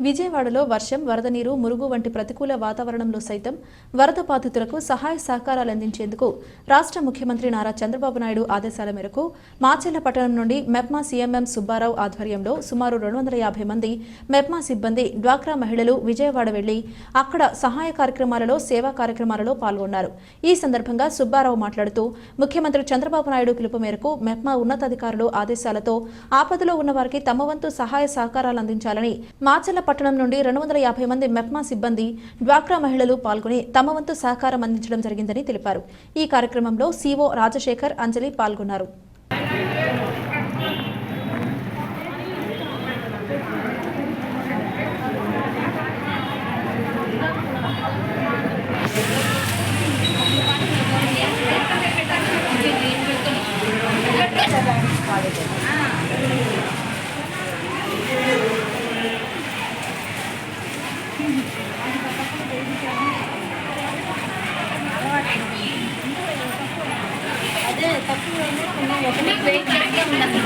విజయవాడలో వర్షం వరద నీరు మురుగు వంటి ప్రతికూల వాతావరణంలో సైతం వరద బాధితులకు సహాయ సహకారాలు అందించేందుకు రాష్ట్ర ముఖ్యమంత్రి నారా చంద్రబాబు నాయుడు ఆదేశాల మేరకు మాచెల్ల పట్టణం నుండి మెప్మా సీఎంఎం సుబ్బారావు ఆధ్వర్యంలో సుమారు రెండు వందల యాభై మంది మెప్మా సిబ్బంది డ్వాక్రా మహిళలు విజయవాడ వెళ్ళి అక్కడ సహాయ కార్యక్రమాలలో సేవా కార్యక్రమాలలో పాల్గొన్నారు. ఈ సందర్భంగా సుబ్బారావు మాట్లాడుతూ ముఖ్యమంత్రి చంద్రబాబు నాయుడు పిలుపు మేరకు మెప్మా ఉన్నతాధికారులు ఆదేశాలతో ఆపదలో ఉన్న వారికి తమ వంతు సహాయ సహకారాలు అందించాలని మాచెల్ల పట్టణం నుండి రెండు వందల యాభై మంది మెప్మా సిబ్బంది డ్వాక్రా మహిళలు పాల్గొని తమ వంతు సహకారం అందించడం జరిగిందని తెలిపారు. ఈ కార్యక్రమంలో సీఓ రాజశేఖర్ అంజలి పాల్గొన్నారు. అదే తక్కువ ఒకటి వెయిట్ చేస్తే ఉండాలి